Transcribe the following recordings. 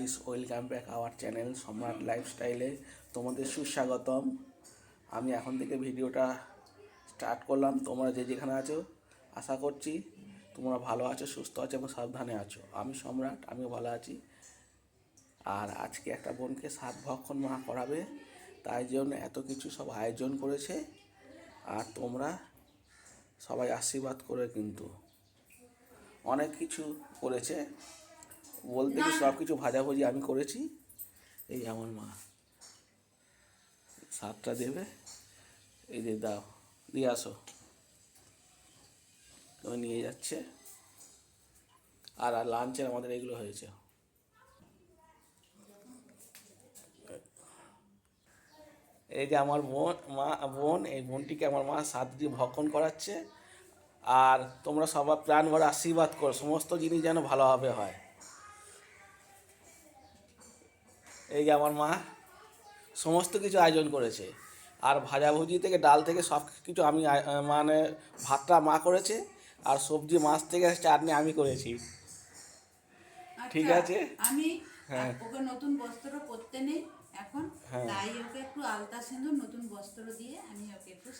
Guys welcome back our channel Samrat লাইফস্টাইলে তোমাদের সুস্বাগতম। আমি এখন থেকে ভিডিওটা স্টার্ট করলাম। তোমরা যে যেখানে আছো, আশা করছি তোমরা ভালো আছো, সুস্থ আছো এবং সাবধানে আছো। আমি সম্রাট, আমিও ভালো আছি। আর আজকে একটা বোনকে সাত ভক্ষণ মা করাবে, তাই জন্য এত কিছু সব আয়োজন করেছে। আর তোমরা সবাই আশীর্বাদ করে কিন্তু অনেক কিছু করেছে। বলতে কি সব কিছু ভাজাভুজি আমি করেছি। এই আমার মা। সাতটা দেবে। এই যে দাও দিয়ে আসো। তুমি নিয়ে যাচ্ছে। আর আর লাঞ্চের আমাদের এগুলো হয়েছে। এই যে আমার বোন মা বোন এই বোনটিকে আমার মা সাত দিন ভক্ষণ করাচ্ছে। আর তোমরা সবার প্রাণ ভরে আশীর্বাদ করো। সমস্ত জিনিস যেন ভালোভাবে হয়। এই যে আমার মা সমস্ত কিছু আয়োজন করেছে আর ভাজাভুজি থেকে ডাল থেকে সব কিছু আমি মানে ভাতটা মা করেছে আর সবজি মাছ থেকে চাটনি আমি করেছি ঠিক আচ্ছা, আছে? আমি হ্যাঁ। ওকে নতুন বস্ত্র পরতে নেই এখন হ্যাঁ। তাই ওকে একটু আলতা সিঁদুর নতুন বস্ত্র দিয়ে আমি ওকে একটু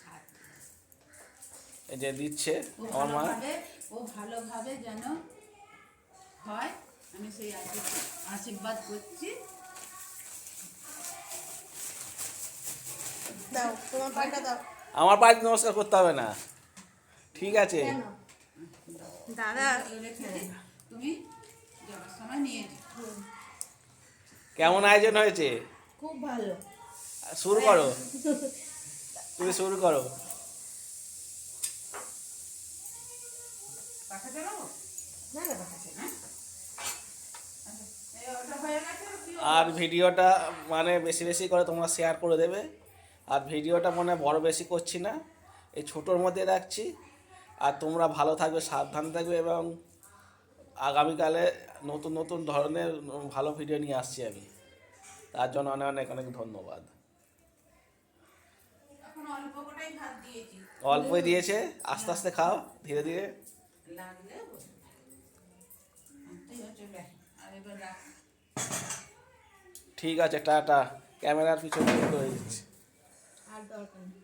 এই যে দিচ্ছে আমার মা ও ভালোভাবে যেন হয় আমি সেই আশীর্বাদ করছি আমার বাড়িতে নমস্কার করতে হবে না। ঠিক আছে। দাদা। তুমি যাওয়ার সময় নিয়ে যাও কেমন আয়োজন হয়েছে? খুব ভালো। শুরু করো। তুমি শুরু করো। হ্যাঁ? আচ্ছা, আর ভিডিওটা মানে বেশি বেশি করে তোমরা শেয়ার করে দেবে। আর ভিডিওটা মনে হয় বড় বেশি করছি না। এই ছোটোর মধ্যে রাখছি। আর তোমরা ভালো থাকবে সাবধান থাকবে এবং আগামীকালে নতুন নতুন ধরনের ভালো ভিডিও নিয়ে আসছি আমি। তার জন্য অনেক অনেক অনেক ধন্যবাদ। অল্পই দিয়েছে আস্তে আস্তে খাও ধীরে ধীরে। রাখ। ঠিক আছে টাটা। ক্যামেরার পিছনে করে দিচ্ছি আর দরকার নেই